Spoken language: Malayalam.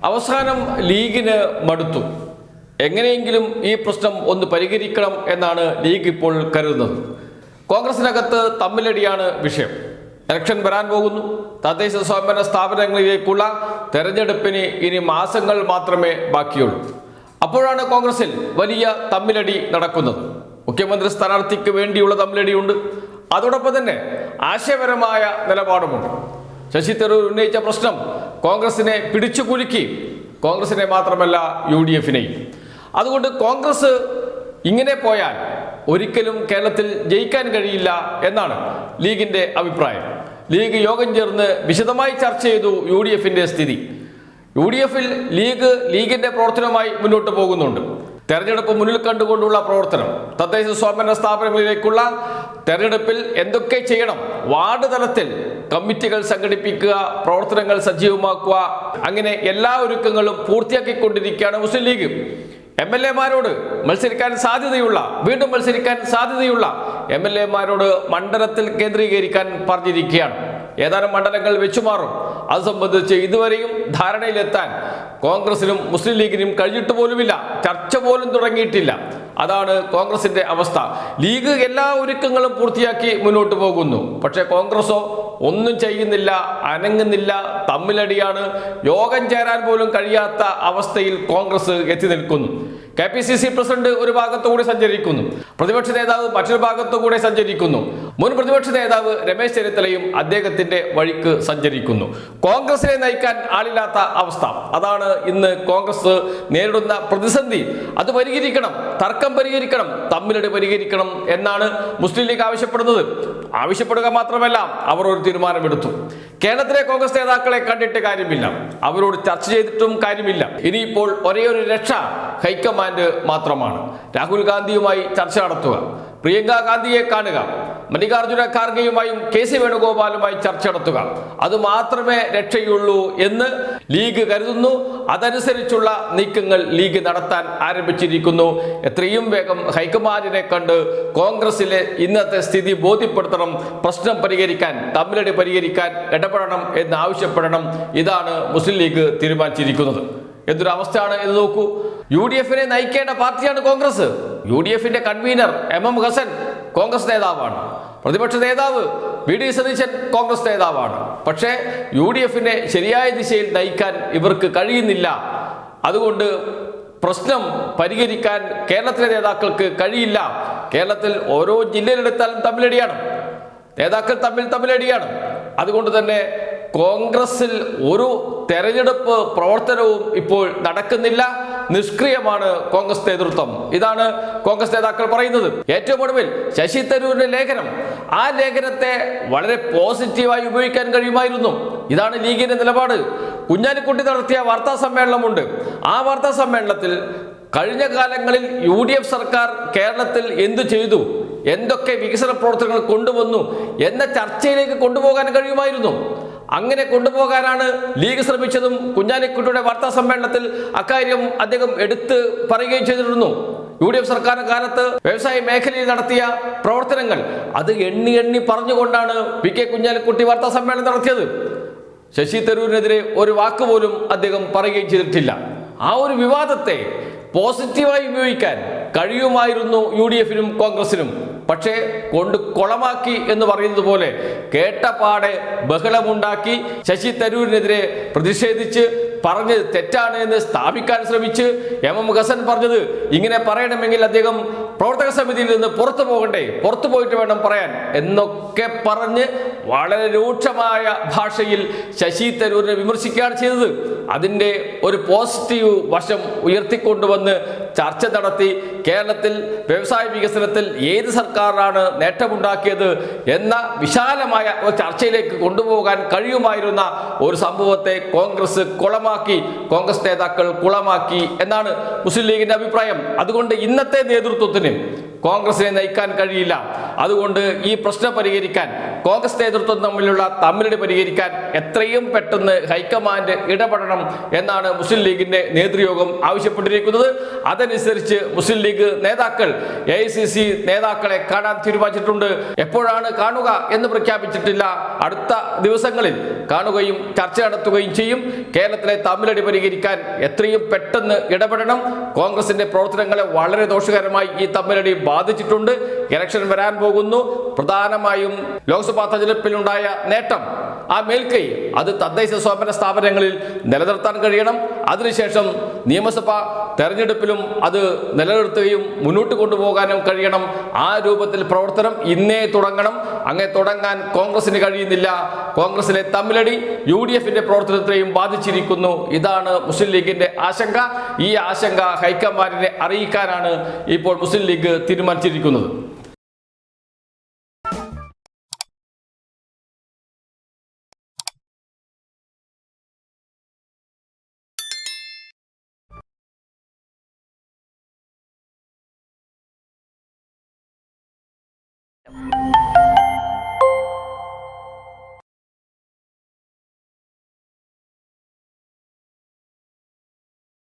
അവസാനം ലീഗിന് മടുത്തു. എങ്ങനെയെങ്കിലും ഈ പ്രശ്നം ഒന്ന് പരിഹരിക്കണം എന്നാണ് ലീഗ് ഇപ്പോൾ കരുതുന്നത്. കോൺഗ്രസിനകത്ത് തമ്മിലടിയാണ് വിഷയം. ഇലക്ഷൻ വരാൻ പോകുന്നു. തദ്ദേശ സ്വയംഭരണ സ്ഥാപനങ്ങളിലേക്കുള്ള തെരഞ്ഞെടുപ്പിന് ഇനി മാസങ്ങൾ മാത്രമേ ബാക്കിയുള്ളൂ. അപ്പോഴാണ് കോൺഗ്രസിൽ വലിയ തമ്മിലടി നടക്കുന്നത്. മുഖ്യമന്ത്രി സ്ഥാനാർത്ഥിക്ക് വേണ്ടിയുള്ള തമ്മിലടിയുണ്ട്. അതോടൊപ്പം തന്നെ ആശയപരമായ നിലപാടുമുണ്ട്. ശശി തരൂർ ഉന്നയിച്ച പ്രശ്നം കോൺഗ്രസിനെ പിടിച്ചു കുലുക്കി. കോൺഗ്രസിനെ മാത്രമല്ല യു ഡി എഫിനെയും അതുകൊണ്ട് കോൺഗ്രസ് ഇങ്ങനെ പോയാൽ ഒരിക്കലും കേരളത്തിൽ ജയിക്കാൻ കഴിയില്ല എന്നാണ് ലീഗിന്റെ അഭിപ്രായം. ലീഗ് യോഗം ചേർന്ന് വിശദമായി ചർച്ച ചെയ്തു യു ഡി സ്ഥിതി. യു ഡി എഫിൽ ലീഗ് ലീഗിന്റെ പ്രവർത്തനവുമായി മുന്നോട്ട് പോകുന്നുണ്ട്. തെരഞ്ഞെടുപ്പ് മുന്നിൽ കണ്ടുകൊണ്ടുള്ള പ്രവർത്തനം തദ്ദേശ സ്വയംഭരണ സ്ഥാപനങ്ങളിലേക്കുള്ള തെരഞ്ഞെടുപ്പിൽ എന്തൊക്കെ ചെയ്യണം വാർഡ് തലത്തിൽ കമ്മിറ്റികൾ സംഘടിപ്പിക്കുക പ്രവർത്തനങ്ങൾ സജീവമാക്കുക അങ്ങനെ എല്ലാ ഒരുക്കങ്ങളും പൂർത്തിയാക്കിക്കൊണ്ടിരിക്കുകയാണ് മുസ്ലിം ലീഗ്. എം എൽ എമാരോട് മത്സരിക്കാൻ സാധ്യതയുള്ള വീണ്ടും മത്സരിക്കാൻ സാധ്യതയുള്ള എം എൽ എമാരോട് മണ്ഡലത്തിൽ കേന്ദ്രീകരിക്കാൻ പറഞ്ഞിരിക്കുകയാണ്. ഏതാനും മണ്ഡലങ്ങൾ വെച്ചുമാറും അത് സംബന്ധിച്ച് ഇതുവരെയും ധാരണയിലെത്താൻ കോൺഗ്രസിനും മുസ്ലിം ലീഗിനും കഴിഞ്ഞിട്ട് പോലുമില്ല. ചർച്ച പോലും തുടങ്ങിയിട്ടില്ല. അതാണ് കോൺഗ്രസിന്റെ അവസ്ഥ. ലീഗ് എല്ലാ ഒരുക്കങ്ങളും പൂർത്തിയാക്കി മുന്നോട്ട് പോകുന്നു. പക്ഷേ കോൺഗ്രസോ ഒന്നും ചെയ്യുന്നില്ല അനങ്ങുന്നില്ല തമ്മിലടിയാണ്. യോഗം ചേരാൻ പോലും കഴിയാത്ത അവസ്ഥയിൽ കോൺഗ്രസ് എത്തി നിൽക്കുന്നു. K P C C president ഒരു ഭാഗത്തുകൂടി സഞ്ചരിക്കുന്നു. പ്രതിപക്ഷ നേതാവ് മറ്റൊരു ഭാഗത്തുകൂടെ സഞ്ചരിക്കുന്നു. മുൻ പ്രതിപക്ഷ നേതാവ് രമേശ് ചെന്നിത്തലയും അദ്ദേഹത്തിന്റെ വഴിക്ക് സഞ്ചരിക്കുന്നു. കോൺഗ്രസിനെ നയിക്കാൻ ആളില്ലാത്ത അവസ്ഥ. അതാണ് ഇന്ന് കോൺഗ്രസ് നേരിടുന്ന പ്രതിസന്ധി. അത് പരിഹരിക്കണം തർക്കം പരിഹരിക്കണം തമ്മിലടി പരിഹരിക്കണം എന്നാണ് മുസ്ലിം ലീഗ് ആവശ്യപ്പെടുന്നത്. ആവശ്യപ്പെടുക മാത്രമല്ല അവർ ഒരു തീരുമാനമെടുത്തു. കേരളത്തിലെ കോൺഗ്രസ് നേതാക്കളെ കണ്ടിട്ട് കാര്യമില്ല. അവരോട് ചർച്ച ചെയ്തിട്ടും കാര്യമില്ല. ഇനിയിപ്പോൾ ഒരേ ഒരു രക്ഷ ഹൈക്കമാൻഡ് മാത്രമാണ്. രാഹുൽ ഗാന്ധിയുമായി ചർച്ച നടത്തുക. പ്രിയങ്ക ഗാന്ധിയെ കാണുക. മല്ലികാർജുന ഖാർഗെയുമായും കെ സി വേണുഗോപാലുമായി ചർച്ച നടത്തുക. അത് മാത്രമേ രക്ഷയുള്ളൂ എന്ന് ലീഗ് കരുതുന്നു. അതനുസരിച്ചുള്ള നീക്കങ്ങൾ ലീഗ് നടത്താൻ ആരംഭിച്ചിരിക്കുന്നു. എത്രയും വേഗം ഹൈക്കമാൻഡിനെ കണ്ട് കോൺഗ്രസിലെ ഇന്നത്തെ സ്ഥിതി ബോധ്യപ്പെടുത്തണം. പ്രശ്നം പരിഹരിക്കാൻ തമ്മിലടി പരിഹരിക്കാൻ ഇടപെടണം എന്ന് ആവശ്യപ്പെടണം ഇതാണ് മുസ്ലിം ലീഗ് തീരുമാനിച്ചിരിക്കുന്നത്. എന്തൊരു അവസ്ഥയാണ് എന്ന് നോക്കൂ. യു ഡി എഫിനെ നയിക്കേണ്ട പാർട്ടിയാണ് കോൺഗ്രസ്. യു ഡി എഫിന്റെ convener M M Hassan Congress നേതാവാണ്. പ്രതിപക്ഷ നേതാവ് വി ഡി സതീശൻ കോൺഗ്രസ് നേതാവാണ്. പക്ഷേ യു ഡി എഫിനെ ശരിയായ ദിശയിൽ നയിക്കാൻ ഇവർക്ക് കഴിയുന്നില്ല. അതുകൊണ്ട് പ്രശ്നം പരിഹരിക്കാൻ കേരളത്തിലെ നേതാക്കൾക്ക് കഴിയില്ല. കേരളത്തിൽ ഓരോ ജില്ലയിലെടുത്താലും തമ്മിലടിയാണ്. നേതാക്കൾ തമ്മിൽ തമ്മിലടിയാണ്. അതുകൊണ്ട് തന്നെ കോൺഗ്രസിൽ ഒരു തെരഞ്ഞെടുപ്പ് പ്രവർത്തനവും ഇപ്പോൾ നടക്കുന്നില്ല. നിഷ്ക്രിയമാണ് കോൺഗ്രസ് നേതൃത്വം. ഇതാണ് കോൺഗ്രസ് നേതാക്കൾ പറയുന്നത്. ഏറ്റവും ഒടുവിൽ ശശി തരൂരിന്റെ ലേഖനം. ആ ലേഖനത്തെ വളരെ പോസിറ്റീവായി ഉപയോഗിക്കാൻ കഴിയുമായിരുന്നു. ഇതാണ് ലീഗിന്റെ നിലപാട്. കുഞ്ഞാലിക്കുട്ടി നടത്തിയ വാർത്താ സമ്മേളനമുണ്ട്. ആ വാർത്താ സമ്മേളനത്തിൽ കഴിഞ്ഞ കാലങ്ങളിൽ യു ഡി എഫ് സർക്കാർ കേരളത്തിൽ എന്തു ചെയ്തു? എന്തൊക്കെ വികസന പ്രവർത്തനങ്ങൾ കൊണ്ടുവന്നു? എന്ന ചർച്ചയിലേക്ക് കൊണ്ടുപോകാൻ കഴിയുമായിരുന്നു. അങ്ങനെ കൊണ്ടുപോകാനാണ് ലീഗ് ശ്രമിച്ചതും കുഞ്ഞാലിക്കുട്ടിയുടെ വാർത്താ സമ്മേളനത്തിൽ അക്കാര്യം അദ്ദേഹം എടുത്ത് പറയുകയും ചെയ്തിരുന്നു. യു ഡി എഫ് സർക്കാർ കാലത്ത് വ്യവസായ മേഖലയിൽ നടത്തിയ പ്രവർത്തനങ്ങൾ അത് എണ്ണി എണ്ണി പറഞ്ഞുകൊണ്ടാണ് വി കെ കുഞ്ഞാലിക്കുട്ടി വാർത്താ സമ്മേളനം നടത്തിയത്. ശശി തരൂരിനെതിരെ ഒരു വാക്ക് പോലും അദ്ദേഹം പറയുകയും ചെയ്തിട്ടില്ല. ആ ഒരു വിവാദത്തെ പോസിറ്റീവായി ഉപയോഗിക്കാൻ കഴിയുമായിരുന്നു യു ഡി എഫിനും കോൺഗ്രസിനും. പക്ഷേ കൊണ്ട് കൊളമാക്കി എന്ന് പറയുന്നത് പോലെ കേട്ട പാടെ ബഹളമുണ്ടാക്കി ശശി തരൂരിനെതിരെ പ്രതിഷേധിച്ച് പറഞ്ഞത് തെറ്റാണ് എന്ന് സ്ഥാപിക്കാൻ ശ്രമിച്ച് എം എം ഹസൻ പറഞ്ഞത് ഇങ്ങനെ പറയണമെങ്കിൽ അദ്ദേഹം പ്രവർത്തക സമിതിയിൽ നിന്ന് പുറത്തു പോകണ്ടേ? പുറത്തു പോയിട്ട് വേണം പറയാൻ. എന്നൊക്കെ പറഞ്ഞ് വളരെ രൂക്ഷമായ ഭാഷയിൽ ശശി തരൂരിനെ വിമർശിക്കുകയാണ് ചെയ്തത്. അതിന്റെ ഒരു പോസിറ്റീവ് വശം ഉയർത്തിക്കൊണ്ടുവന്ന് ചർച്ച നടത്തി കേരളത്തിൽ വ്യവസായ വികസനത്തിൽ ഏത് സർക്കാരാണ് നേട്ടമുണ്ടാക്കിയത് എന്ന വിശാലമായ ഒരു ചർച്ചയിലേക്ക് കൊണ്ടുപോകാൻ കഴിയുമായിരുന്ന ഒരു സംഭവത്തെ കോൺഗ്രസ് കുളമാക്കി കോൺഗ്രസ് നേതാക്കൾ കുളമാക്കി എന്നാണ് മുസ്ലിം ലീഗിന്റെ അഭിപ്രായം. അതുകൊണ്ട് ഇന്നത്തെ നേതൃത്വത്തിന് കോൺഗ്രസിനെ നയിക്കാൻ കഴിയില്ല. അതുകൊണ്ട് ഈ പ്രശ്നം പരിഹരിക്കാൻ കോൺഗ്രസ് നേതൃത്വം തമ്മിലുള്ള തമ്മിലടി പരിഹരിക്കാൻ എത്രയും പെട്ടെന്ന് ഹൈക്കമാൻഡ് ഇടപെടണം എന്നാണ് മുസ്ലിം ലീഗിന്റെ നേതൃയോഗം ആവശ്യപ്പെട്ടിരിക്കുന്നത്. അതനുസരിച്ച് മുസ്ലിം ലീഗ് നേതാക്കൾ എ നേതാക്കളെ കാണാൻ തീരുമാനിച്ചിട്ടുണ്ട്. എപ്പോഴാണ് കാണുക എന്ന് പ്രഖ്യാപിച്ചിട്ടില്ല. അടുത്ത ദിവസങ്ങളിൽ കാണുകയും ചർച്ച നടത്തുകയും ചെയ്യും. കേരളത്തിലെ തമ്മിലടി പരിഹരിക്കാൻ എത്രയും പെട്ടെന്ന് ഇടപെടണം. കോൺഗ്രസിന്റെ പ്രവർത്തനങ്ങളെ വളരെ ദോഷകരമായി ഈ തമ്മിലടി ബാധിച്ചിട്ടുണ്ട്. ഇലക്ഷൻ വരാൻ പോകുന്നു. പ്രധാനമായും ലോക്സഭാ തെരഞ്ഞെടുപ്പിലുണ്ടായ നേട്ടം ആ മേൽക്കൈ അത് തദ്ദേശ സ്വയംഭരണ സ്ഥാപനങ്ങളിൽ നിലനിർത്താൻ കഴിയണം. അതിനുശേഷം നിയമസഭാ തെരഞ്ഞെടുപ്പിലും അത് നിലനിർത്തുകയും മുന്നോട്ട് കൊണ്ടുപോകാനും കഴിയണം. ആ രൂപത്തിൽ പ്രവർത്തനം ഇന്നേ തുടങ്ങണം. അങ്ങനെ തുടങ്ങാൻ കോൺഗ്രസിന് കഴിയുന്നില്ല. കോൺഗ്രസിലെ തമ്മിലടി യു ഡി എഫിന്റെ പ്രവർത്തനത്തെയും ബാധിച്ചിരിക്കുന്നു. ഇതാണ് മുസ്ലിം ലീഗിന്റെ ആശങ്ക. ഈ ആശങ്ക ഹൈക്കമാൻഡിനെ അറിയിക്കാനാണ് ഇപ്പോൾ മുസ്ലിം ലീഗ് തീരുമാനിച്ചിരിക്കുന്നത്.